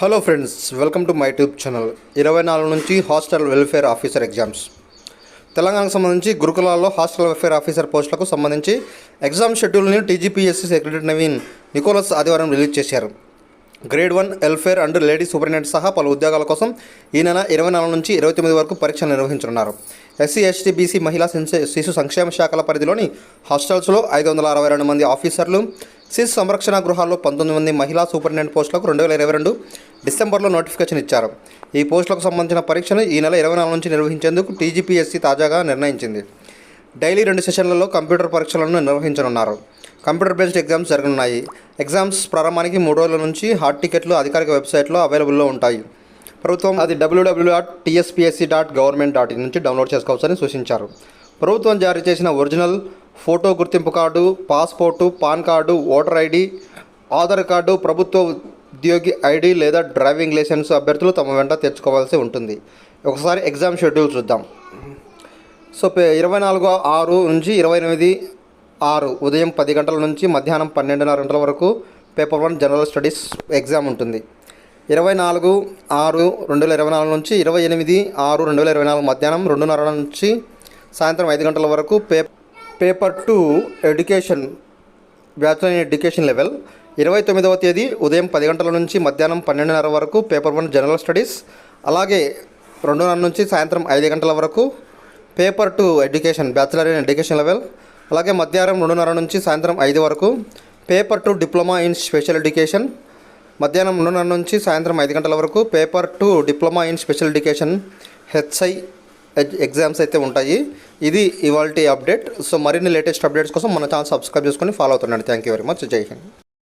Hello friends welcome to my YouTube channel ఇరవై నాలుగు నుంచి హాస్టల్ వెల్ఫేర్ ఆఫీసర్ ఎగ్జామ్స్ తెలంగాణకు సంబంధించి గురుకులాల్లో హాస్టల్ వెల్ఫేర్ ఆఫీసర్ పోస్టులకు సంబంధించి ఎగ్జామ్ షెడ్యూల్ని టీజీపీఎస్సీ సెక్రటరీ నవీన్ నికోలస్ ఆదివారం రిలీజ్ చేశారు. Grade one welfare and lady superintendent సహా పలు ఉద్యోగాల కోసం ఈ నెల ఇరవై నాలుగు నుంచి ఇరవై తొమ్మిది వరకు పరీక్షలు నిర్వహించనున్నారు. ఎస్సీ ఎస్టీ బీసీ మహిళా శిశు- శిశు సంక్షేమ శాఖల పరిధిలోని హాస్టల్స్లో ఐదు వందల అరవై రెండు మంది ఆఫీసర్లు శిశు సంరక్షణ గృహాల్లో పంతొమ్మిది మంది మహిళా సూపరింటెండెంట్ పోస్టులకు రెండు వేల ఇరవై రెండు డిసెంబర్లో నోటిఫికేషన్ ఇచ్చారు. ఈ పోస్టులకు సంబంధించిన పరీక్షను ఈ నెల ఇరవై నాలుగు నుంచి నిర్వహించేందుకు టీజీపీఎస్సీ తాజాగా నిర్ణయించింది. డైలీ రెండు సెషన్లలో కంప్యూటర్ పరీక్షలను నిర్వహించనున్నారు. కంప్యూటర్ బేస్డ్ ఎగ్జామ్స్ జరగనున్నాయి. ఎగ్జామ్స్ ప్రారంభానికి మూడు రోజుల నుంచి హాట్ టికెట్లు అధికారిక వెబ్సైట్లో అవైలబుల్లో ఉంటాయి. ప్రభుత్వం అది W W W dot TSPSC dot government dot in నుంచి డౌన్లోడ్ చేసుకోవచ్చని సూచించారు. ప్రభుత్వం జారీ చేసిన ఒరిజినల్ ఫోటో గుర్తింపు card passport pan card voter ID Aadhaar card ప్రభుత్వ ఉద్యోగి ఐడి లేదా డ్రైవింగ్ లైసెన్స్ అభ్యర్థులు తమ వెంట తెచ్చుకోవాల్సి ఉంటుంది. ఒకసారి ఎగ్జామ్ షెడ్యూల్ చూద్దాం. సో పే- ఇరవై నాలుగు ఆరు నుంచి ఇరవై ఎనిమిది ఆరు ఉదయం పది గంటల నుంచి మధ్యాహ్నం పన్నెండున్నర గంటల వరకు paper one general studies exam ఉంటుంది. ఇరవై నాలుగు ఆరు రెండు వేల ఇరవై నాలుగు నుంచి ఇరవై ఎనిమిది ఆరు రెండు వేల ఇరవై నాలుగు మధ్యాహ్నం రెండున్నర నుంచి సాయంత్రం ఐదు గంటల వరకు pay paper two education bachelor in education level. ఇరవై తొమ్మిదవ తేదీ ఉదయం పది గంటల నుంచి మధ్యాహ్నం పన్నెండున్నర వరకు పేపర్ వన్ జనరల్ స్టడీస్. అలాగే రెండున్నర నుంచి సాయంత్రం ఐదు గంటల వరకు paper two education bachelor in education level. అలాగే మధ్యాహ్నం రెండున్నర నుంచి సాయంత్రం ఐదు వరకు paper two diploma in special education. మధ్యాహ్నం రెండున్నర నుంచి సాయంత్రం ఐదు గంటల వరకు paper two diploma in special education HI exams అయితే ఉంటాయి. ఇది ఇవాల్టి అప్డేట్ సో మరిన్ని లేటెస్ట్ అప్డేట్స్ కోసం మన ఛానల్ సబ్స్క్రైబ్ చేసుకొని follow అవుతుండండి. Thank you very much Jai Hind.